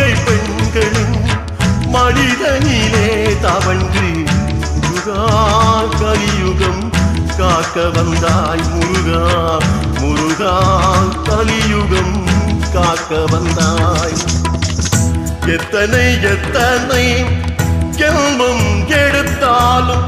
ஆண்கள் பெண்களும் மனிதனிலே தவன்று முருகா கலியுகம் காக்க வந்தாய் முருகா முருகா கலியுகம் காக்க வந்தாய். எத்தனை எத்தனை கெல்வம் எடுத்தாலும்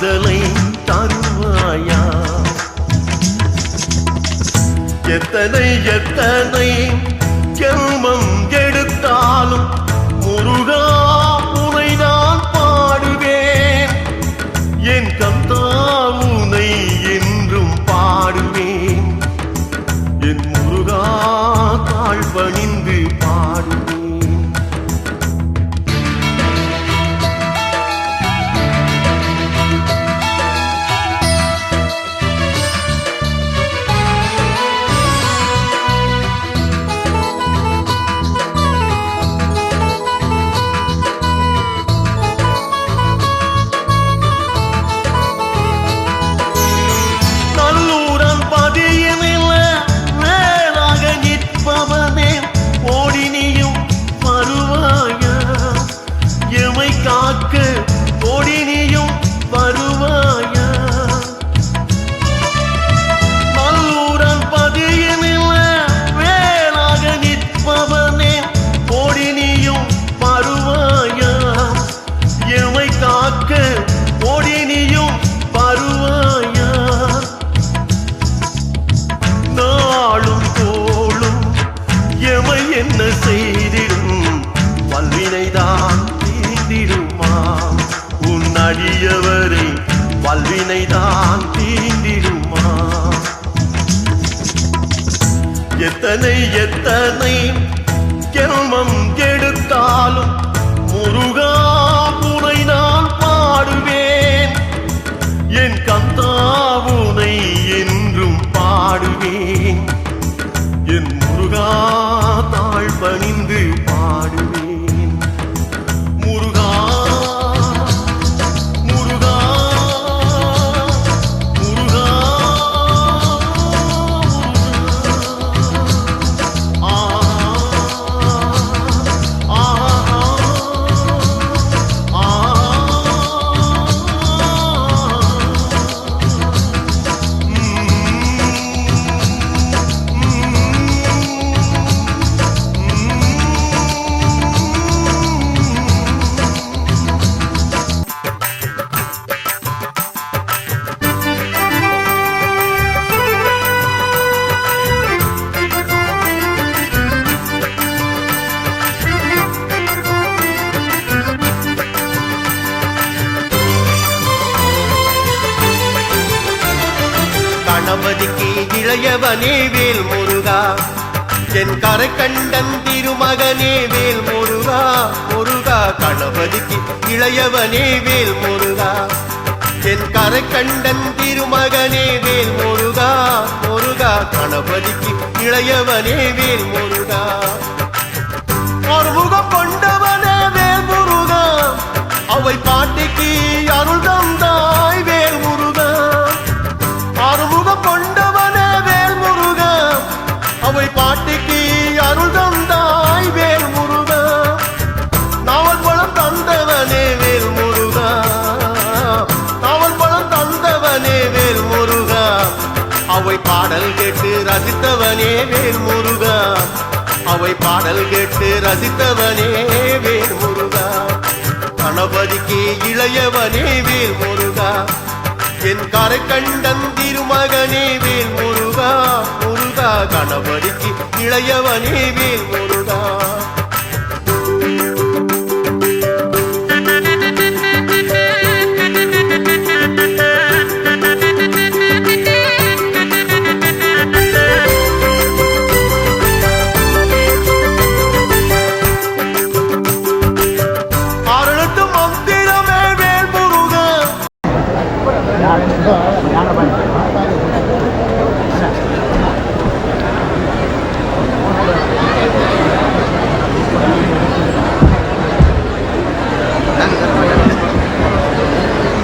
விடுதலை தருவாயா? எத்தனை எத்தனை கணபதிக்கு இளையவனே வேல் முருகா. என் கரை கண்டன் திருமகனே வேல் முருகா. முருகா கணபதிக்கு இளையவனே வேல் முருகா. என் கரை கண்டன் திருமகனே வேல் முருகா. முருகா கணபதிக்கு இளையவனே வேல் முருகா. அறுமுகம் கொண்டவனே வேல் முருகா. அவை பாட்டிக்கு அருள் தந்த அவை பாடல் கேட்டு ரசித்தவனே வேல் முருகா. அவை பாடல் கேட்டு ரசித்தவனே வேல் முருகா. கணபதிக்கு இளையவனே வேல் முருகா. என் கரை கண்டன் திருமகனே வேல் முருகா. முருகா கணபதிக்கு இளையவனே வேல் முருகா.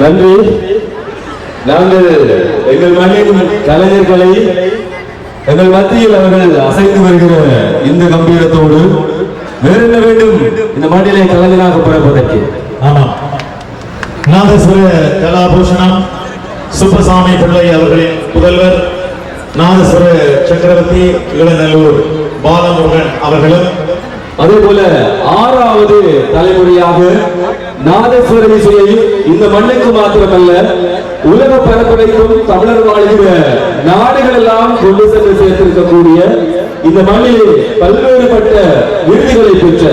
நன்றி. நாங்கள் எங்கள் மண்ணின் கலைஞர்களை எங்கள் மத்தியில் அவர்கள் அசைத்து வருகிற இந்த கம்பீரத்தோடு வேறு என்ன வேண்டும்? இந்த மண்ணிலே கலைஞராக பிறப்பதற்கு. ஆமாம் நாதஸ்வர கலாபூஷணம் சுப்பசாமி பிள்ளை அவர்களின் புதல்வர் நாதஸ்வர சக்கரவர்த்தி இளநல்லூர் பாலமுருகன் அவர்களும் அதே போல ஆறாவது தலைமுறையாக நாதஸ்வர இசையை இந்த மண்ணுக்கு மாத்திரமல்ல உலக பரப்புரைக்கும் தமிழர் வாழ்கிற நாடுகள் எல்லாம் கொண்டு சென்று சேர்த்திருக்கக்கூடிய இந்த மண்ணிலே பல்வேறுபட்ட விருதுகளை பெற்ற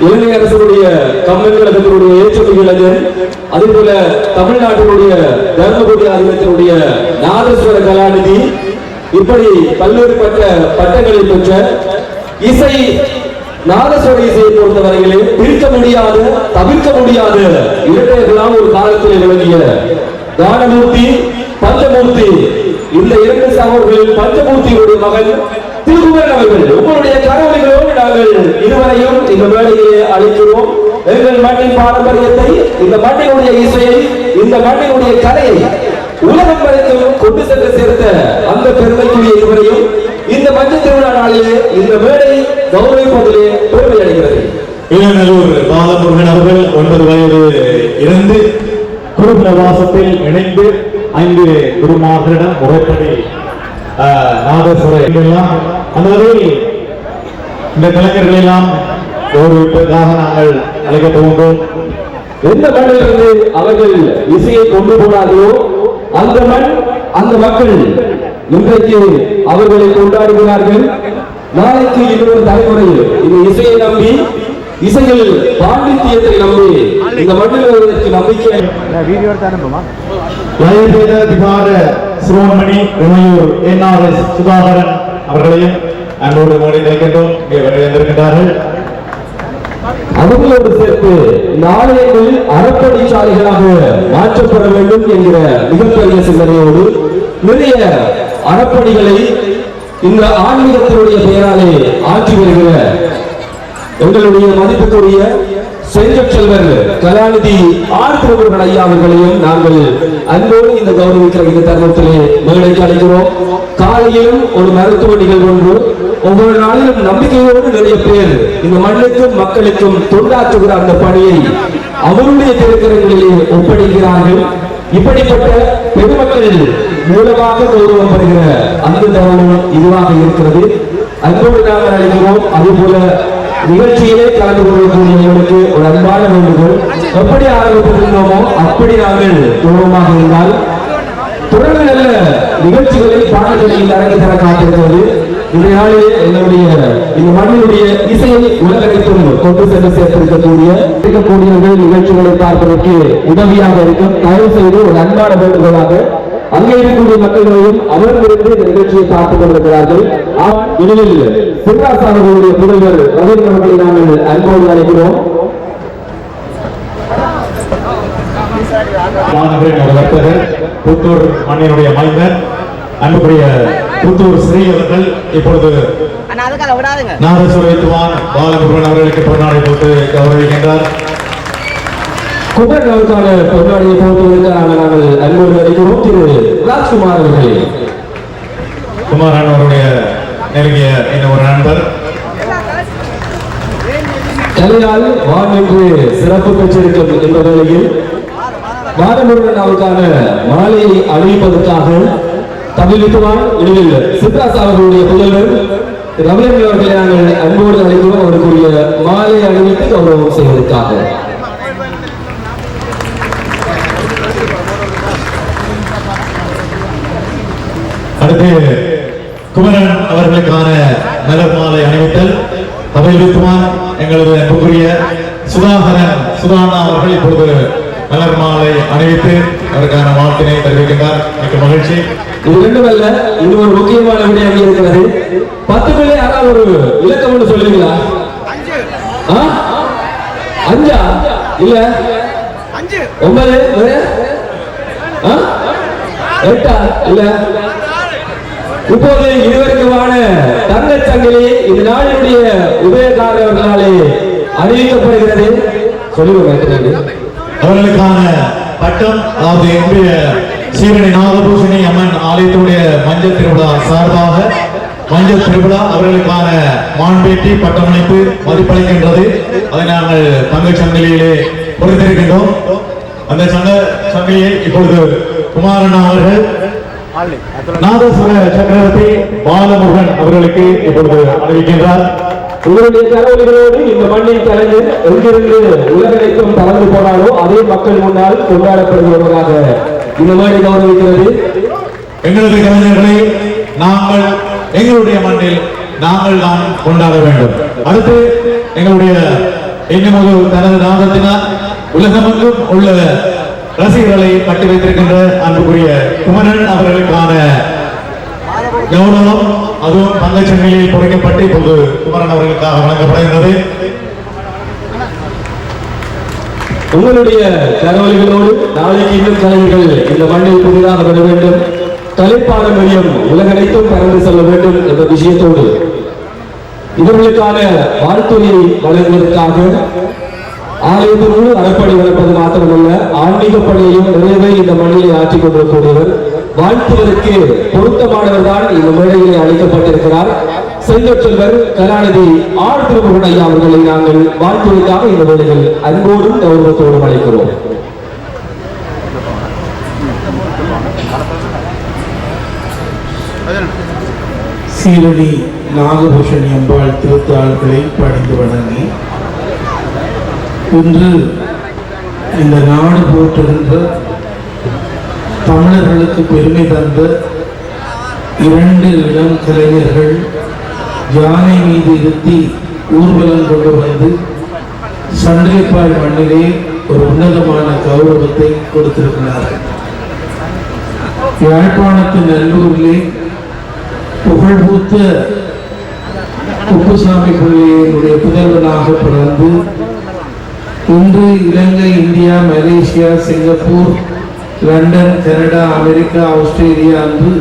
இலங்கை அரசுடைய கம்பெனி கழகத்தினுடைய ஏற்றுமதி இளைஞர் அதே போல தமிழ்நாட்டினுடைய தர்மபுரி ஆதிக்கத்தினுடைய நாதஸ்வர கலாநிதி இப்படி பல்வேறுபட்ட பட்டங்களை பெற்ற இசை நாதஸ்வர இசையை பொறுத்தவரையிலே பிரிக்க முடியாத தவிர்க்க முடியாத. இரட்டையர்களாக ஒரு காலத்தில் விளங்கிய தானமூர்த்தி பஞ்சமூர்த்தி. இந்த இரண்டு சகோதரர்களில் பஞ்சமூர்த்தியுடைய மகன் திருகுமரன் அவர்கள். உங்களுடைய கரவழிகளோடு நாங்கள் இருவரையும் இந்த மேடையிலே அழைக்கிறோம். எங்கள் மண்ணின் பாரம்பரியத்தை இந்த மண்ணினுடைய இசையை இந்த மண்ணினுடைய கலையை உலகம் வரைக்கும் கொண்டு சென்று சேர்த்த அந்த பெருமைக்குரிய இருவரையும் இந்த மஞ்சள் திருவிழா நாளிலே இந்த மேடை கௌரவிப்பதிலே பெருமை அடைகிறது. இளநல்லூர் பாலமுருகன் அவர்கள் ஒன்பது வயது இருந்து குருபிரவாசத்தில் இணைந்து ஐந்து குருமார்களிடம் முறைப்படி ஆஹ், எல்லாம் அந்த வகையில் இந்த கலைஞர்கள் எல்லாம் கௌரவிப்பதற்காக நாங்கள் அழைக்க துவங்கும் எந்த மண்ணிலிருந்து அவர்கள் இசையை கொண்டு போனார்களோ அந்த மண் அந்த மக்கள் இன்றைக்கு அவர்களை கொண்டாடுகிறார்கள். நாளைக்கு இன்னொரு தலைமுறை. இந்த இசையை நம்பி இசையில் பாண்டித்தியத்தை நம்பி இந்த மண்ணில் வருவதற்கு நம்பிக்கை. லயபேத திகார சிரோன்மணி உமையூர் என்ஆர்எஸ் சுதாகரன் அவர்களையும் அன்போடு மோடி நினைக்கின்றோம் இங்கே வருகின்றார்கள் அவர்களோடு சேர்த்து நாளையங்கள் அறப்படி சாலைகளாக மாற்றப்பட வேண்டும் என்கிற மிகப்பெரிய சிந்தனையோடு நிறைய அறப்பணிகளை இந்த ஆன்மீகத்தினுடைய பெயராலே ஆற்றி வருகிற எங்களுடைய மதிப்புக்குரிய செஞ்ச செல்வர் கலாநிதி ஆர் திருவர்கள் ஐயா அவர்களையும் நாங்கள் அன்போடு இந்த கௌரவிக்கிற இந்த தருணத்திலே மேடைக்கு அழைக்கிறோம். காலையிலும் ஒரு மருத்துவ நிகழ்வு ஒன்று. ஒவ்வொரு நாளிலும் நம்பிக்கையோடு நிறைய பேர் இந்த மண்ணுக்கும் மக்களுக்கும் தொண்டாற்றுகிற அந்த பணியை அவருடைய திருக்கரங்களிலே ஒப்படைக்கிறார்கள். இப்படிப்பட்ட பெருமக்கள் மூலமாக கௌரவப்படுகிற அந்த தருணம் இதுவாக இருக்கிறது. அன்போடு நாங்கள் அழைக்கிறோம். அதே போல நிகழ்ச்சியிலே கலந்து கொள்ளக்கூடியவர்களுக்கு ஒரு அன்பான வேண்டுகோள். எப்படி ஆரம்பித்திருந்தோமோ அப்படி நாங்கள் கௌரவமாக இருந்தால் தொடர்ந்து நல்ல நிகழ்ச்சிகளில் பாடல்களில் அரங்கி தர காத்திருக்கிறது. இந்த நாளிலே எங்களுடைய இந்த மண்ணினுடைய இசையை உலகனைத்தும் கொண்டு சென்று சேர்த்திருக்கக்கூடிய இருக்கக்கூடியவர்கள் நிகழ்ச்சிகளை பார்ப்பதற்கு உதவியாக இருக்கும். தயவு செய்து ஒரு அன்பான வேண்டுகோளாக அங்கே இருக்கக்கூடிய மக்களையும் அமர்ந்திருந்து இந்த நிகழ்ச்சியை பார்த்துக் கொண்டிருக்கிறார்கள். ஆம், இதில் சிவராசா அவர்களுடைய புதல்வர் ரவீந்திர அவர்களை நாங்கள் அன்போடு அழைக்கிறோம். வர்த்தகர் புத்தூர் மண்ணினுடைய மைந்தர் அன்புக்குரிய புத்தூர் ஸ்ரீ அவர்கள் இப்பொழுது பாலமுருகன் அவர்களுக்கு பொன்னாடை போட்டு கௌரவிக்கின்றார். குமரன் அவருக்கான பொன்னாடியை போட்டுவதற்கு நாங்கள் நாங்கள் அன்போடு அழைக்கிறோம் திரு ராஜ்குமார் அவர்களே. குமாரன் அவருடைய நெருங்கிய இன்னும் ஒரு நண்பர். கலையால் வான் என்று சிறப்பு பெற்றிருக்கும் என்ற வேளையில் பாலமுருகன் அவருக்கான மாலையை அணிவிப்பதற்காக தமிழித்துவான் இடையில் சித்தாஸ் அவர்களுடைய புதல்வர் ரவீந்திர அவர்களை நாங்கள் அன்போடு அழைக்கிறோம். அவருக்குரிய மாலை அணிவித்து கௌரவம் செய்வதற்காக. அடுத்து குமரன் அவர்களுக்கான மலர் மாலை அணிவித்தல். தமிழ்வித்துவான் எங்களது அன்புக்குரிய சுதாகரன் சுதானா அவர்கள் இப்பொழுது மலர் மாலை அணிவித்து அதற்கான வாழ்த்தினை தெரிவிக்கின்றார். மிக்க மகிழ்ச்சி. இது ரெண்டுமல்ல இது ஒரு முக்கியமான விடயம் இருக்கிறது. பத்துக்குள்ளே யாராவது ஒரு இலக்கம் ஒன்று சொல்லுவீங்களா? அஞ்சா? இல்ல? ஒன்பது? எட்டா? இல்ல? இப்போது இருவருக்குமான தங்க சங்கிலி இந்த நாளினுடைய உதயகாரர்களாலே அறிவிக்கப்படுகிறது சொல்லுங்க அவர்களுக்கான பட்டம் அதாவது இன்றைய சீரணி நாகபூஷணி அம்மன் ஆலயத்துடைய மஞ்சள் திருவிழா சார்பாக மஞ்சள் திருவிழா அவர்களுக்கான மான்பேட்டி பட்டமளிப்பு மதிப்பளிக்கின்றது. அதை நாங்கள் பங்கு சங்கிலியிலே பொறுத்திருக்கின்றோம். அந்த சங்க சங்கிலியை இப்பொழுது குமாரன் அவர்கள் நாதஸ்வர சக்கரவர்த்தி பாலமுருகன் அவர்களுக்கு இப்பொழுது அறிவிக்கின்றார் உங்களுடைய கரவொலிகளோடு இந்த மண்ணின் கலைஞர் எங்கிருந்து உலகனைக்கும் பறந்து போனாலோ அதே மக்கள் முன்னால் கொண்டாடப்படுபவராக இந்த மாதிரி கௌரவிக்கிறது. எங்களது கலைஞர்களை நாங்கள் எங்களுடைய மண்ணில் நாங்கள் தான் கொண்டாட வேண்டும். அடுத்து எங்களுடைய இன்னும் ஒரு தனது நாதத்தினால் உலகமெங்கும் உள்ள ரசிகர்களை கட்டி வைத்திருக்கின்ற அன்புக்குரிய குமரன் அவர்களுக்கான கௌரவம் அதுவும் பங்கச்சங்கிலியில் குறைக்கப்பட்டு இப்போது குமரன் அவர்களுக்காக வழங்கப்படுகின்றது உங்களுடைய தகவல்களோடு நாளைக்கு இன்னும் தலைவர்கள் இந்த மண்ணில் புதிதாக வர வேண்டும். கலைப்பாரம்பரியம் உலகனைத்தும் பறந்து செல்ல வேண்டும் என்ற விஷயத்தோடு இவர்களுக்கான வாழ்த்துறையை வழங்குவதற்காக ஆலயத்தினோடு அறப்படை வளர்ப்பது மாத்திரமல்ல ஆன்மீக பணியையும் நிறைவே இந்த மண்ணிலே ஆற்றிக் கொண்டிருக்கூடியவர் வாழ்த்துவதற்கு பொருத்தமானவர் தான் இந்த மேடையிலே அழைக்கப்பட்டிருக்கிறார். செல்வச்செல்வர் கலாநிதி ஆர் திருமுருகன் ஐயா அவர்களை நாங்கள் வாழ்த்துவதற்காக இந்த வேளையில் அன்போடும் கௌரவத்தோடும் அழைக்கிறோம். சீரடி நாகபூஷன் எம்பாள் திருத்தாள்களை படைந்து வணங்கி இன்று இந்த நாடு போற்றுகின்ற தமிழர்களுக்கு பெருமை தந்த இரண்டு இளம் கலைஞர்கள் யானை மீது இருத்தி ஊர்வலம் கொண்டு வந்து சண்டிகைப்பாய் மண்ணிலே ஒரு உன்னதமான கௌரவத்தை கொடுத்திருக்கிறார்கள். யாழ்ப்பாணத்தின் நல்லூரிலே புகழ்பூத்த குப்புசாமி பிள்ளையினுடைய புதல்வனாக பிறந்து இன்று Ilangai India Malaysia Singapore London Canada America Australia என்று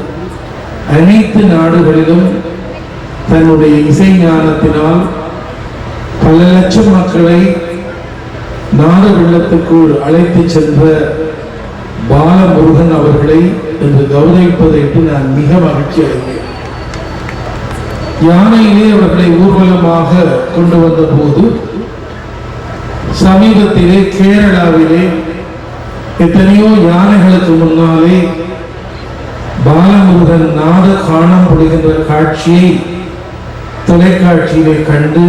அனைத்து நாடுகளிலும் தன்னுடைய இசை ஞானத்தினால் பல லட்சம் மக்களை நாடு வெள்ளத்துக்குள் அழைத்து சென்ற பாலமுருகன் அவர்களை என்று கௌரவிப்பதற்கு நான் மிக மகிழ்ச்சி அடைந்தேன் யானையிலே அவர்களை ஊர்வலமாக கொண்டு வந்த போது சமீபத்திலே கேரளாவிலே எத்தனையோ யானைகளுக்கு முன்னாலே பாலமுருகன் நாத காணம் பொழுகின்ற காட்சியை தொலைக்காட்சியிலே கண்டு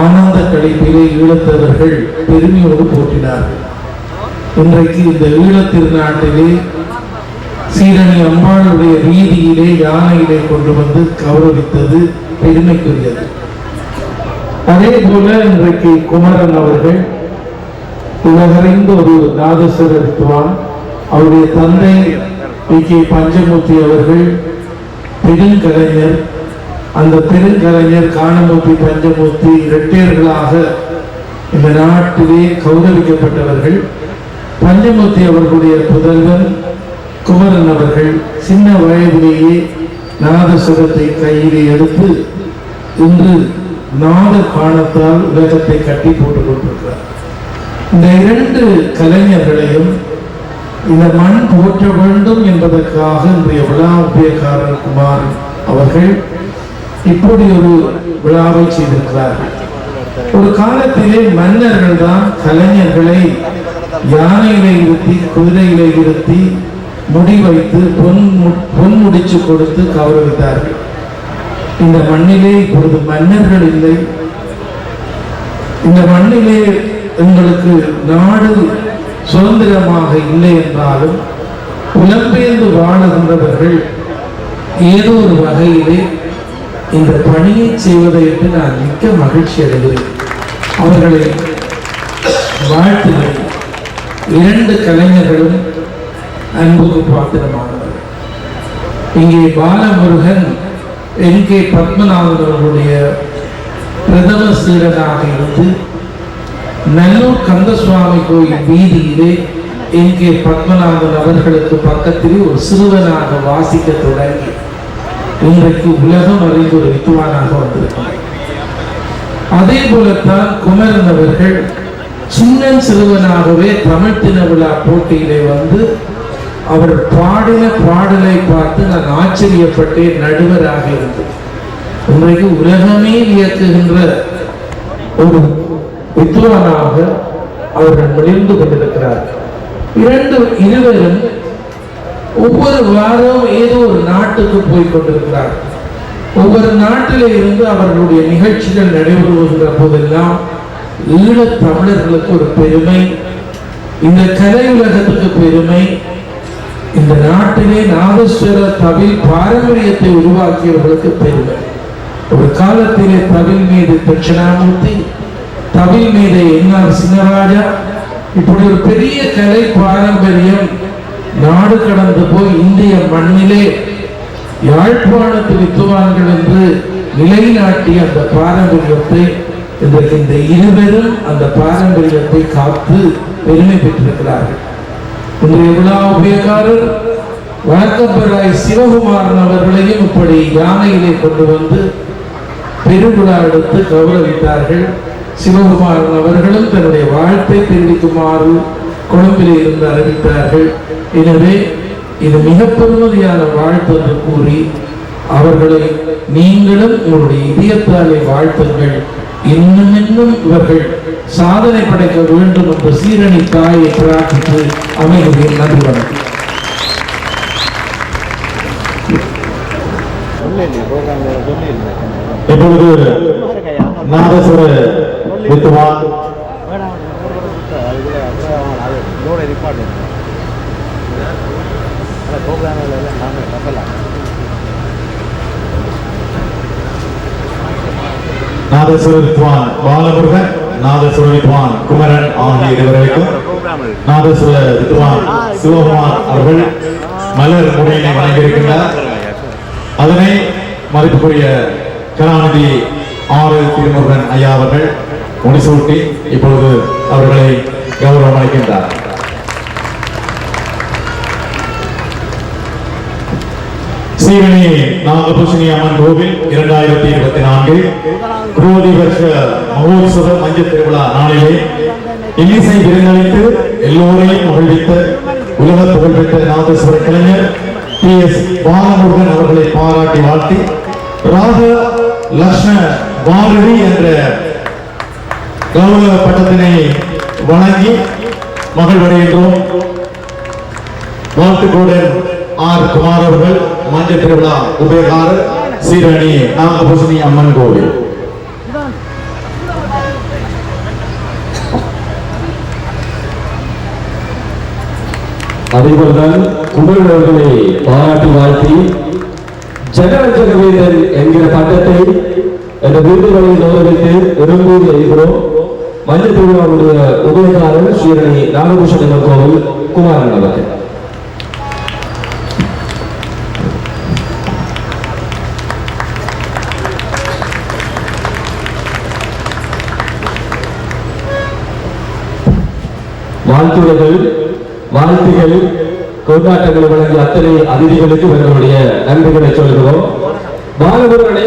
ஆனந்த கழிப்பிலே ஈழத்தவர்கள் பெருமையோடு போற்றினார்கள். இன்றைக்கு இந்த ஈழத் திருநாட்டிலே சீரணி அம்பாளுடைய வீதியிலே யானையிலே கொண்டு வந்து கௌரவித்தது பெருமைக்குரியது. அதே போல இன்றைக்கு குமரன் அவர்கள் உலகறிந்த ஒரு நாதஸ்வர அவருடைய தந்தை பி. கே. பஞ்சமூர்த்தி அவர்கள் பெருங்கலைஞர். அந்த பெருங்கலைஞர் காணமூர்த்தி பஞ்சமூர்த்தி இரட்டையர்களாக இந்த நாட்டிலே கௌரவிக்கப்பட்டவர்கள். பஞ்சமூர்த்தி அவர்களுடைய புதல்வன் குமரன் அவர்கள் சின்ன வயதிலேயே நாதஸ்வரத்தை கையிலே எடுத்து இன்று நாத பானத்தால் உலகத்தை கட்டி போட்டுக் கொண்டிருக்கிறார். இந்த இரண்டு கலைஞர்களையும் இந்த மண் போற்ற வேண்டும் என்பதற்காக இன்றைய விழா உபயக்காரர் குமார் அவர்கள் இப்படி ஒரு விழாவை செய்திருக்கிறார்கள் ஒரு காலத்திலே மன்னர்கள் தான் கலைஞர்களை யானையிலே இருத்தி குதிரையிலே இருத்தி முடி வைத்து பொன் பொன் முடிச்சு கொடுத்து கௌரவித்தார்கள். இந்த மண்ணிலே இப்பொழுது மன்னர்கள் இல்லை. இந்த மண்ணிலே எங்களுக்கு நாடு சுதந்திரமாக இல்லை என்றாலும் புலம்பெயர்ந்து வாழுகின்றவர்கள் ஏதோ ஒரு வகையிலே இந்த பணியை செய்வதை என்று நான் மிக்க மகிழ்ச்சி அடைகிறேன். அவர்களை வாழ்த்துகிறேன். இரண்டு கலைஞர்களும் அன்புக்கு பாத்திரமானவர்கள். இங்கே பாலமுருகன் என் கே பத்மநாதன் அவர்களுடைய பிரதம சீரனாக இருந்து நல்லூர் கந்தசுவாமி கோயில் வீதியிலே என் கே பத்மநாபன் அவர்களுக்கு பக்கத்திலே ஒரு சிறுவனாக வாசிக்க தொடங்கி இன்றைக்கு உலகம் அறிந்த ஒரு வித்துவானாக வந்திருக்கிறார். அதே போலத்தான் குமரன் அவர்கள் சின்ன சிறுவனாகவே தமிழ் தின விழா போட்டியிலே வந்து அவர் பாடின பாடலை பார்த்து நான் ஆச்சரியப்பட்டேன் நடுவராக இருந்தது இன்றைக்கு உலகமே வியக்குகின்ற ஒரு வித்வானாக அவர்கள் மிளிர்ந்து கொண்டிருக்கிறார். இரண்டு இருவரும் ஒவ்வொரு வாரம் ஏதோ ஒரு நாட்டுக்கு போய் கொண்டிருக்கிறார். ஒவ்வொரு நாட்டிலே இருந்து அவர்களுடைய நிகழ்ச்சிகள் நடைபெறுகின்ற போதெல்லாம் ஈழத் தமிழர்களுக்கு ஒரு பெருமை இந்த கலை உலகத்துக்கு பெருமை இந்த நாட்டிலே நாதஸ்வர தவில் பாரம்பரியத்தை உருவாக்கியவர்களுக்கு பெருமை. ஒரு காலத்திலே தவில் மீது தட்சிணாமூர்த்தி தமிழ் மீது என்ஆர் சின்னராஜா. இப்படி ஒரு பெரிய கலை பாரம்பரியம் நாடு கடந்து போய் இந்திய மண்ணிலே யாழ்ப்பாணத்து வித்துவான்கள் என்று நிலைநாட்டிய அந்த பாரம்பரியத்தை இன்றைக்கு இந்த இருவரும் அந்த பாரம்பரியத்தை காத்து பெருமை பெற்றிருக்கிறார்கள். இன்றைய விழா உபயக்காரர் வழக்கப்பெறாய் சிவகுமாரன் அவர்களையும் இப்படி யானையிலே கொண்டு வந்து பெருவிழா எடுத்து கௌரவித்தார்கள். சிவகுமாரன் அவர்களும் தன்னுடைய வாழ்த்தை தெரிவிக்குமாறு கொழும்பிலே இருந்து அறிவித்தார்கள். எனவே இது மிக பெருமதியான வாழ்த்து என்று கூறி அவர்களை நீங்களும் உங்களுடைய இதயத்தாலே வாழ்த்துங்கள். இன்னும் இன்னும் இவர்கள் சாதனை படைக்க வேண்டும் என்ற சீரணி தாயை பிரார்த்தித்து அமைகிறேன். நன்றி வணக்கம். இப்பொழுது நாதசுர வித்துவான் நாதசுர வித்வான் பாலமுருகன் நாதசுர வித்வான் குமரன் ஆகிய இருவருக்கும் நாதசுர வித்வான் சிவகுமார் அவர்கள் மலர் முறையினை வழங்கியிருக்கின்றார் அதனை மதிப்புக்குரிய கலாநிதி ஆறு திருமுருகன் ஐயா அவர்கள் முடிசூட்டி இப்பொழுது அவர்களை கௌரவம் அளிக்கின்றார் சீரணி நாகபூஷணி அம்மன் கோவில் இரண்டாயிரத்தி இருபத்தி நான்கு குரோதி வருஷ மகோத்சவ மஞ்சள் திருவிழா நாளிலே இன்னிசை விருந்தளித்து எல்லோரையும் மகிழ்வித்த உலக புகழ்பெற்ற நாதேஸ்வர கலைஞர் டி எஸ் பாலமுருகன் அவர்களை பாராட்டி வாழ்த்தி ராக லக்ஷ்ம பாரதி என்ற கௌரவ பட்டத்தினை வழங்கி மகிழ்வடைகின்றோம். வாழ்த்துக்களுடன் ஆர் குமார் அவர்கள் மஞ்சள் திருவிழா உபயகாரர் சீரணி நாகபூசணி அம்மன் கோவில். அதேபோல்தான் குமரன் அவர்களை பாராட்டி வாழ்த்தி ஜனரஞ்சக வீரர் என்கிற பட்டத்தை என்ற விருதுகளை கௌரவித்து விரும்பி எழுகிறோம் மஞ்சள் திருவிழாவுடைய உதவியாளர் ஸ்ரீரணி ராமகிருஷ்ணன் கோவில் குமாரன் அவர்கள் வாழ்த்துரைகள் வாழ்த்துகள் கொண்டாட்டங்களை வழங்கிய அத்தனை அதிதிகளுக்கு எங்களுடைய நன்றிகளை சொல்கிறோம் பாலகுருவனை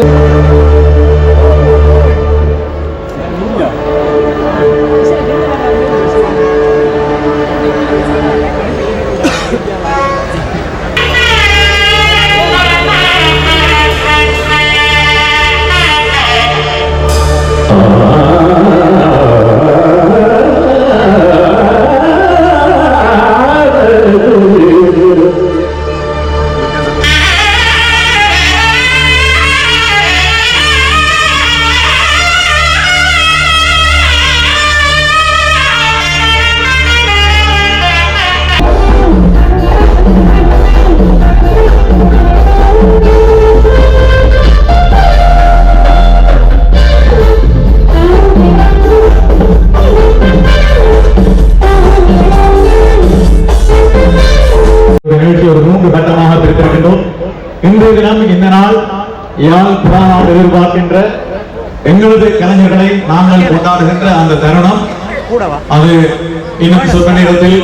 இன்றைய தினம் இந்த நாள்? யாழ் புராணம் எதிர்பார்க்கின்ற எங்களது கலைஞர்களை நாங்கள் கொண்டாடுகின்ற அந்த தருணம். அது இன்னும் சொந்த நேரத்தில்